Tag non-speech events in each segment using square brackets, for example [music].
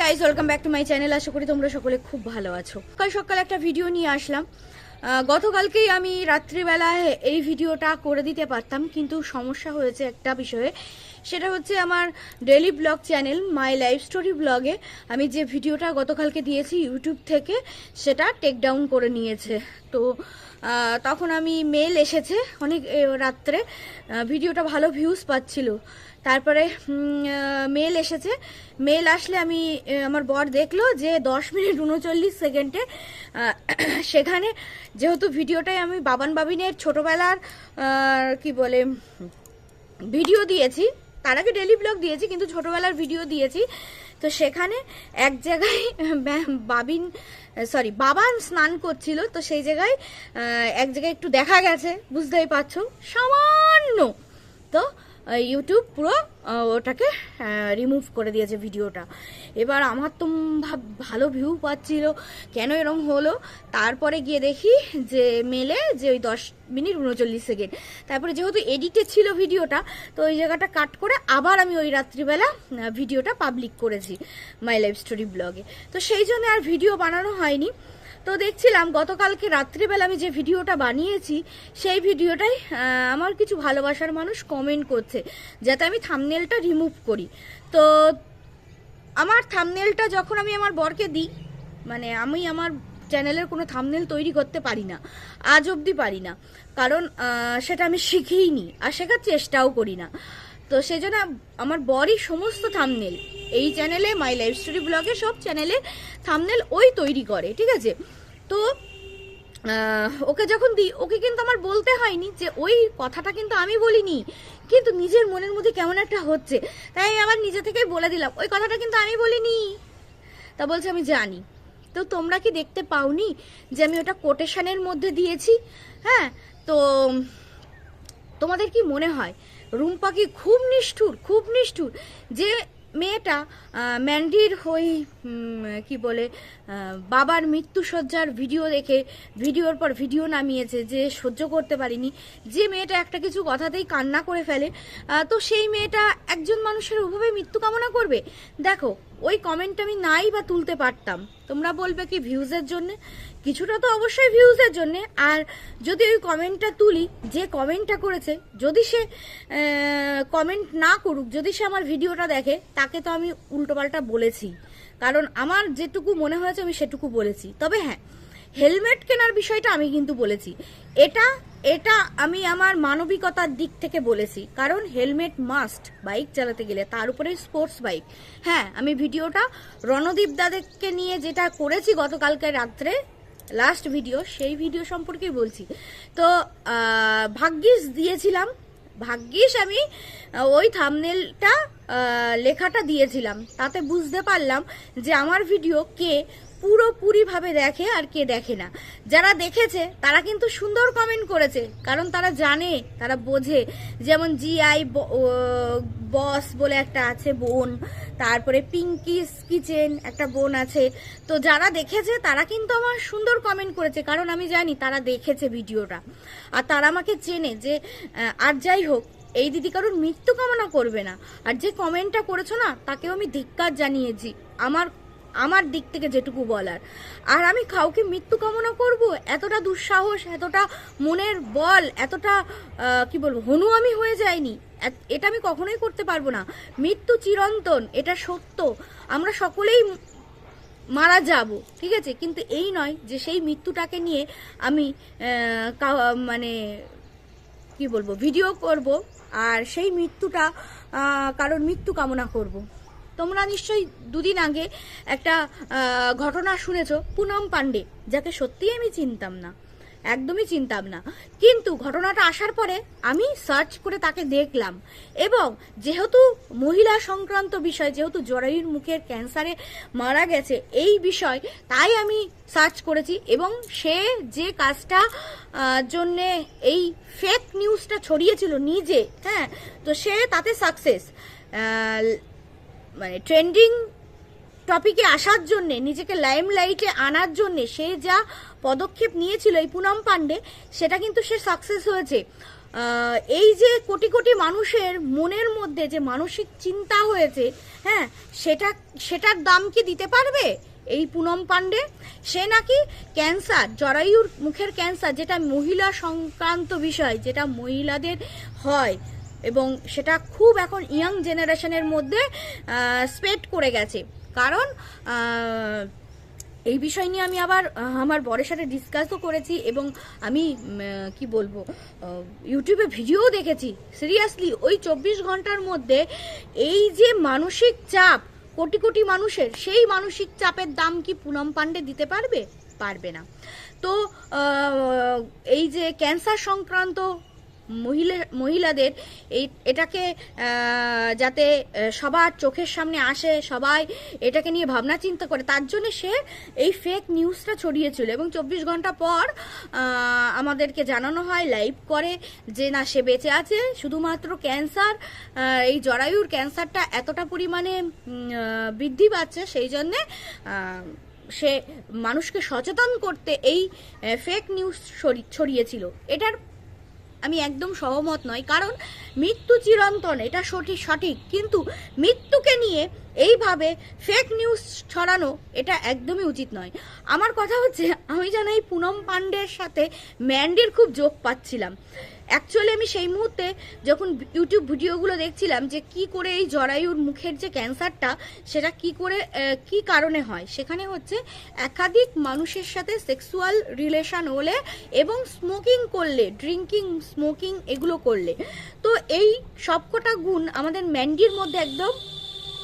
Guys welcome back to my channel আশা করি তোমরা সকলে খুব ভালো আছো। কাল সকাল একটা ভিডিও নিয়ে আসলাম। গতকালকেই আমি রাত্রিবেলায় এই ভিডিওটা করে দিতে পারতাম, কিন্তু সমস্যা হয়েছে একটা বিষয়ে। সেটা হচ্ছে আমার daily vlog channel my life story ব্লগে আমি যে ভিডিওটা গতকালকে দিয়েছি ইউটিউব থেকে, সেটা টেক ডাউন করে নিয়েছে। তো তখন আমি মেল এসেছে অনেক রাত্রে। ভিডিওটা ভালো ভিউজ পাচ্ছিল। তারপরে মেল এসেছে। মেল আসলে আমি আমার বর দেখল যে দশ মিনিট উনচল্লিশ সেকেন্ডে [clears throat] সেখানে যেহেতু ভিডিওটাই আমি বাবান বাবিনের ছোটোবেলার কি বলে, ভিডিও দিয়েছি, তার আগে ডেলি ব্লগ দিয়েছি, কিন্তু ছোটোবেলার ভিডিও দিয়েছি। তো সেখানে এক জায়গায় [laughs] বাবিন সরি বাবান স্নান করছিল, তো সেই জায়গায় এক জায়গায় একটু দেখা গেছে, বুঝতেই পারছ, সামান্য। তো ইউটিউব পুরো ওটাকে রিমুভ করে দিয়েছে ভিডিওটা। এবার আমার তো ভালো ভিউ পাচ্ছিল। কেন এরম হলো? তারপরে গিয়ে দেখি যে মেলে যে ওই দশ মিনিট উনচল্লিশ সেকেন্ড তারপরে যেহেতু এডিটে ছিল ভিডিওটা, তো ওই জায়গাটা কাট করে আবার আমি ওই রাত্রিবেলা ভিডিওটা পাবলিক করেছি মাই লাইফ স্টোরি ব্লগে তো সেই জন্য আর ভিডিও বানানো হয়নি। তো দেখছিলাম গতকালকে রাত্রিবেলা আমি যে ভিডিওটা বানিয়েছি, সেই ভিডিওটাই আমার কিছু ভালোবাসার মানুষ কমেন্ট করছে, যাতে আমি থামনেলটা রিমুভ করি। তো আমার থামনেলটা যখন আমি আমার বরকে দিই মানে আমি আমার চ্যানেলের কোনো থামনেল তৈরি করতে পারি না, আজ অবধি পারি না। কারণ সেটা আমি শিখেইনি আর শেখার চেষ্টাও করি না। তো সেই জন্য আমার বরই সমস্ত থামনেল এই চ্যানেলে মাই লাইফ স্টোরি ব্লগে সব চ্যানেলে থামনেল ওই তৈরি করে, ঠিক আছে? তো ওকে যখন দিই ওকে কিন্তু আমার বলতে হয়নি যে ওই কথাটা কিন্তু আমি বলিনি, কিন্তু নিজের মনের মধ্যে কেমন একটা হচ্ছে। তাই আমি আবার নিজে থেকেই বলে দিলাম, ওই কথাটা কিন্তু আমি বলিনি। তা বলছে, আমি জানি। তো তোমরা কি দেখতে পাওনি যে আমি ওটা কোটেশনের মধ্যে দিয়েছি? হ্যাঁ তো তোমাদের কি মনে হয় রুম্পা পাখি খুব নিষ্ঠুর খুব নিষ্ঠুর। যে মেয়েটা ম্যান্ডির হই কি বলে বাবার মৃত্যুসজ্জার ভিডিও দেখে, ভিডিওর পর ভিডিও নামিয়েছে যে সহ্য করতে পারিনি। যে মেয়েটা একটা কিছু কথাতেই কান্না করে ফেলে তো সেই মেয়েটা একজন মানুষের ওভাবে মৃত্যু কামনা করবে? দেখো, ওই কমেন্ট আমি নাই বা তুলতে পারতাম। তোমরা বলবে কি ভিউজের জন্য? কিছুটা তো অবশ্যই ভিউজের জন্য। আর যদি ওই কমেন্টটা তুলি, যে কমেন্টটা করেছে, যদি সে কমেন্ট না করুক, যদি সে আমার ভিডিওটা দেখে, তাকে তো আমি উল্টোপাল্টা বলেছি। কারণ আমার যেটুকু মনে হয়েছে আমি সেটুকু বলেছি। তবে হ্যাঁ হেলমেট কেনার বিষয়টা আমি কিন্তু বলেছি। এটা এটা আমি আমার মানবিকতার দিক থেকে বলেছি। কারণ হেলমেট মাস্ট বাইক চালাতে গেলে তার উপরে স্পোর্টস বাইক হ্যাঁ আমি ভিডিওটা রণদীপ দাদেরকে নিয়ে যেটা করেছি গতকালকে রাত্রে লাস্ট ভিডিও সেই ভিডিও সম্পর্কেই বলছি। তো ভাগ্যিস দিয়েছিলাম ভাগ্যিস আমি ওই থামনেলটা লেখাটা দিয়েছিলাম। তাতে বুঝতে পারলাম যে আমার ভিডিও কে পুরোপুরিভাবে দেখে আর কে দেখে না। যারা দেখেছে, তারা কিন্তু সুন্দর কমেন্ট করেছে, কারণ তারা জানে, তারা বোঝে। যেমন জিআই বস বলে একটা আছে বোন, তারপরে পিঙ্কিস কিচেন একটা বোন আছে। তো যারা দেখেছে, তারা কিন্তু আমার সুন্দর কমেন্ট করেছে, কারণ আমি জানি তারা দেখেছে ভিডিওটা। আর তারা আমাকে চেনে যে আর যাই হোক, এই দিদি কারোর মৃত্যু কামনা করবে না। আর যে কমেন্টটা করেছ না, তাকেও আমি ধিক্কার জানিয়েছি। আমার আমার দিক থেকে যেটুকু বলার। আর আমি কাউকে মৃত্যু কামনা করব? এতটা দুঃসাহস, এতটা মনের বল, এতটা কি বলব হনু আমি হয়ে এত- এটা আমি কখনোই করতে পারব না। মৃত্যু চিরন্তন, এটা সত্য। আমরা সকলেই মারা যাব, ঠিক আছে? কিন্তু এই নয় যে সেই মৃত্যুটাকে নিয়ে আমি মানে কি বলব, ভিডিও করব, আর সেই মৃত্যুটা কারোর মৃত্যু কামনা করব। তোমরা নিশ্চয়ই দুদিন আগে একটা ঘটনা শুনেছ, পুনম পান্ডে যাকে সত্যিই আমি চিনতাম না, একদমই চিনতাম না। কিন্তু ঘটনাটা আসার পরে আমি সার্চ করে তাকে দেখলাম এবং যেহেতু মহিলা সংক্রান্ত বিষয়, যেহেতু জরায়ুর মুখের ক্যান্সারে মারা গেছে এই বিষয়, তাই আমি সার্চ করেছি এবং সে যে কাজটা জন্যে এই ফেক নিউজটা ছড়িয়েছিল নিজে হ্যাঁ তো সে তাতে সাকসেস মানে ট্রেন্ডিং টপিকে আসার জন্যে, নিজেকে লাইম লাইটে আনার জন্যে সে যা পদক্ষেপ নিয়েছিল এই পুনম পাণ্ডে, সেটা কিন্তু সে সাকসেস হয়েছে। এই যে কোটি কোটি মানুষের মনের মধ্যে যে মানসিক চিন্তা হয়েছে হ্যাঁ সেটা, সেটার দাম কি দিতে পারবে এই পুনম পাণ্ডে? সে নাকি ক্যান্সার জরায়ুর মুখের ক্যান্সার যেটা মহিলা সংক্রান্ত বিষয়, যেটা মহিলাদের হয়। এবং সেটা খুব এখন ইয়াং জেনারেশনের মধ্যে স্প্রেড করে গেছে। কারণ এই বিষয় নিয়ে আমি আবার আমার বরের সাথে ডিসকাসও করেছি এবং আমি কি বলব ইউটিউবে ভিডিও দেখেছি। সিরিয়াসলি ওই চব্বিশ ঘণ্টার মধ্যে এই যে মানসিক চাপ, কোটি কোটি মানুষের, সেই মানসিক চাপের দাম কি পুনম পান্ডে দিতে পারবে? পারবে না। তো এই যে ক্যান্সার সংক্রান্ত মহিলা, মহিলাদের এই, এটাকে যাতে সবার চোখের সামনে আসে, সবাই এটাকে নিয়ে ভাবনা চিন্তা করে, তার জন্য সে এই ফেক নিউজটা ছড়িয়েছিল এবং চব্বিশ ঘণ্টা পর আমাদেরকে জানানো হয় লাইভ করে যে না, সে বেঁচে আছে, শুধুমাত্র ক্যান্সার এই জরায়ুর ক্যান্সারটা এতটা পরিমাণে বৃদ্ধি পাচ্ছে, সেই জন্যে সে মানুষকে সচেতন করতে এই ফেক নিউজ ছড়িয়েছিল। এটার আমি একদম সহমত নয় কারণ মৃত্যু চিরন্তন, এটা সঠিক সঠিক। কিন্তু মৃত্যুকে নিয়ে এইভাবে ফেক নিউজ ছড়ানো, এটা একদমই উচিত নয়। আমার কথা হচ্ছে, আমি যেন এই পুনম পান্ডের সাথে ম্যান্ডির খুব যোগ পাচ্ছিলাম। অ্যাকচুয়ালি আমি সেই মুহূর্তে যখন ইউটিউব ভিডিওগুলো দেখছিলাম যে কি করে এই জরায়ুর মুখের যে ক্যান্সারটা, সেটা কি করে কি কারণে হয়, সেখানে হচ্ছে একাধিক মানুষের সাথে সেক্সুয়াল রিলেশন হলে এবং স্মোকিং করলে ড্রিঙ্কিং স্মোকিং এগুলো করলে। তো এই সবকটা গুণ আমাদের ম্যান্ডির মধ্যে একদম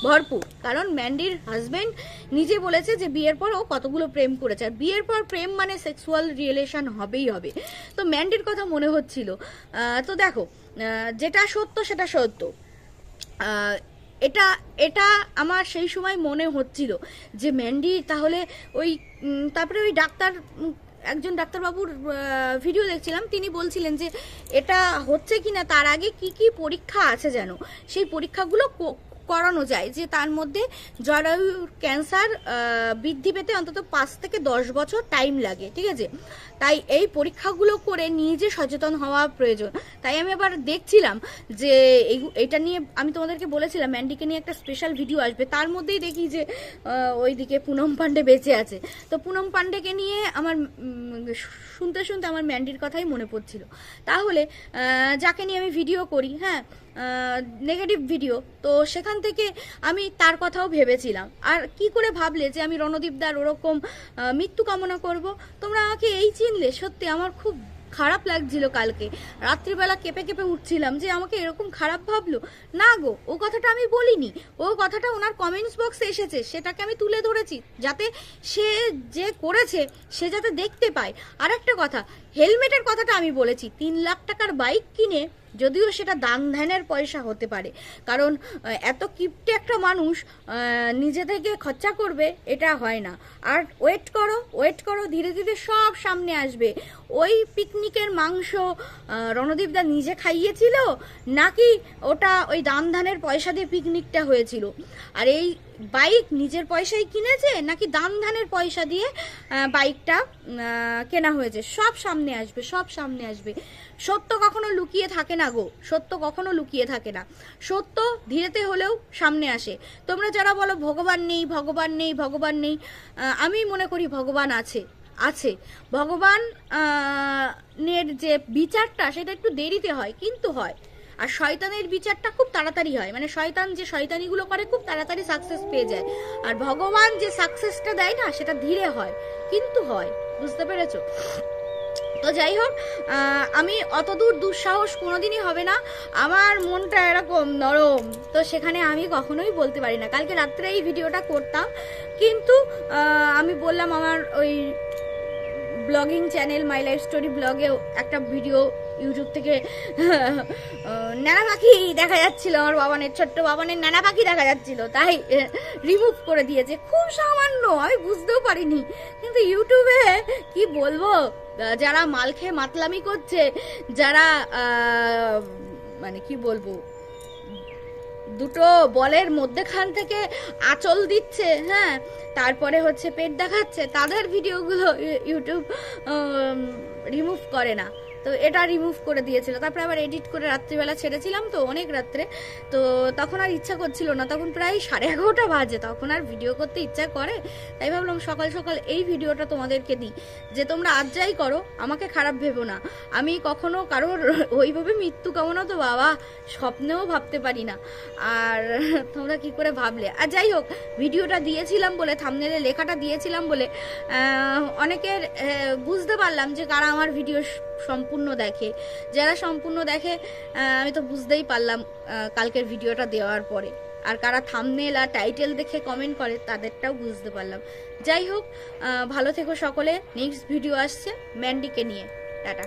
ভরপুর। কারণ ম্যান্ডির হাজব্যান্ড নিজে বলেছে যে বিয়ের পর ও কতগুলো প্রেম করেছে। আর বিয়ের পর প্রেম মানে সেক্সুয়াল রিলেশন হবেই হবে। তো ম্যান্ডির কথা মনে হচ্ছিল। তো দেখো যেটা সত্য সেটা সত্য। এটা এটা আমার সেই সময় মনে হচ্ছিল যে ম্যান্ডি তাহলে ওই তারপরে ওই ডাক্তার একজন ডাক্তারবাবুর ভিডিও দেখছিলাম। তিনি বলছিলেন যে এটা হচ্ছে কিনা, তার আগে কি কি পরীক্ষা আছে যেন? সেই পরীক্ষাগুলো কো- করানো যায় যে তার মধ্যে জরায়ুর ক্যান্সার বৃদ্ধি পেতে অন্তত পাঁচ থেকে দশ বছর টাইম লাগে, ঠিক আছে? তাই এই পরীক্ষাগুলো করে নিজে সচেতন হওয়া প্রয়োজন। তাই আমি আবার দেখছিলাম যে এটা নিয়ে আমি তোমাদেরকে বলেছিলাম ম্যান্ডিকে নিয়ে একটা স্পেশাল ভিডিও আসবে। তার মধ্যেই দেখি যে ওইদিকে পুনম পান্ডে বেঁচে আছে। তো পুনম পান্ডেকে নিয়ে আমার শুনতে শুনতে আমার ম্যান্ডির কথাই মনে পড়ছিল। তাহলে যাকে নিয়ে আমি ভিডিও করি হ্যাঁ নেগেটিভ ভিডিও তো সেখান থেকে আমি তার কথাও ভেবেছিলাম। আর কি করে ভাবলে যে আমি রণদীপদার ওরকম মৃত্যু কামনা করব? তোমরা আমাকে এই চিনলে, সত্যি আমার খুব খারাপ লাগছিল কালকে। রাত্রিবেলা কেঁপে কেঁপে উঠছিলাম যে আমাকে এরকম খারাপ ভাবলো। না গো, ও কথাটা আমি বলিনি। ও কথাটা ওনার কমেন্টস বক্সে এসেছে। সেটাকে আমি তুলে ধরেছি যাতে সে যে করেছে, সে যাতে দেখতে পায়। আর একটা কথা হেলমেটের কথাটা আমি বলেছি। তিন লাখ টাকার বাইক কিনে যদিও সেটা দান ধ্যানের পয়সা হতে পারে। কারণ এত কিপটে একটা মানুষ নিজে থেকে খরচা করবে, এটা হয় না। আর ওয়েট করো ওয়েট করো, ধীরে ধীরে সব সামনে আসবে। ওই পিকনিকের মাংস রণদীপদা নিজে খাইয়েছিল, নাকি ওটা ওই দান ধানের পয়সা দিয়ে পিকনিকটা হয়েছিল? আর এই বাইক নিজের পয়সায় কিনেছে, নাকি দান ধানের পয়সা দিয়ে বাইকটা কেনা হয়েছে? সব সামনে আসবে, সব সামনে আসবে। সত্য কখনো লুকিয়ে থাকে না গো, সত্য কখনো লুকিয়ে থাকে না। সত্য ধীরেতে হলেও সামনে আসে। তোমরা যারা বলো, ভগবান নেই ভগবান নেই ভগবান নেই আমি মনে করি ভগবান আছে। আছে। ভগবান নের যে বিচারটা, সেটা একটু দেরিতে হয়, কিন্তু হয়। আর শয়তানের বিচারটা খুব তাড়াতাড়ি হয়। মানে শয়তান যে শয়তানিগুলো করে, খুব তাড়াতাড়ি সাকসেস পেয়ে যায়। আর ভগবান যে সাকসেসটা দেয় না, সেটা ধীরে হয়, কিন্তু হয়। বুঝতে পেরেছ? তো যাই হোক আমি অতদূর দুঃসাহস কোনোদিনই হবে না। আমার মনটা এরকম নরম। তো সেখানে আমি কখনোই বলতে পারি না। কালকে রাত্রে এই ভিডিওটা করতাম। কিন্তু আমি বললাম আমার ওই ব্লগিং চ্যানেল, মাই লাইফ স্টোরি ব্লগে একটা ভিডিও ইউটিউব থেকে ন্যানা পাখি দেখা যাচ্ছিল। আমার বাবানের, ছোট্ট বাবানের নানা পাখি দেখা যাচ্ছিল। তাই রিমুভ করে দিয়েছে। খুব সামান্য, আমি বুঝতেও পারিনি। কিন্তু ইউটিউবে কি বলব? যারা মাল খেয়ে মাতলামি করছে, যারা মানে কি বলব? দুটো বলের মধ্যেখান থেকে আঁচল দিচ্ছে হ্যাঁ? তারপরে হচ্ছে পেট দেখাচ্ছে, তাদের ভিডিওগুলো ইউটিউব রিমুভ করে না। তো এটা রিমুভ করে দিয়েছিল। তারপরে আবার এডিট করে রাত্রিবেলা ছেড়েছিলাম তো অনেক রাত্রে। তো তখন আর ইচ্ছা করছিল না। তখন প্রায় সাড়ে এগারোটা বাজে। তখন আর ভিডিও করতে ইচ্ছা করে। তাই ভাবলাম সকাল সকাল এই ভিডিওটা তোমাদেরকে দিই। যে তোমরা আজ যাই করো, আমাকে খারাপ ভেবো না। আমি কখনো কারোর ওইভাবে মৃত্যু কামনা তো বাবা, স্বপ্নেও ভাবতে পারি না। আর তোমরা কি করে ভাবলে? আর যাই হোক ভিডিওটা দিয়েছিলাম বলে থামনেলে লেখাটা দিয়েছিলাম বলে অনেকের বুঝতে পারলাম যে কারা আমার ভিডিও স- সম্পূর্ণ দেখে। যারা সম্পূর্ণ দেখে আমি তো বুঝতেই পারলাম কালকের ভিডিওটা দেওয়ার পরে। আর কারা থামনেল আর টাইটেল দেখে কমেন্ট করে, তাদেরটাও বুঝতে পারলাম। যাই হোক ভালো থেকো সকলে। নেক্সট ভিডিও আসছে ম্যান্ডিকে নিয়ে। টাটা।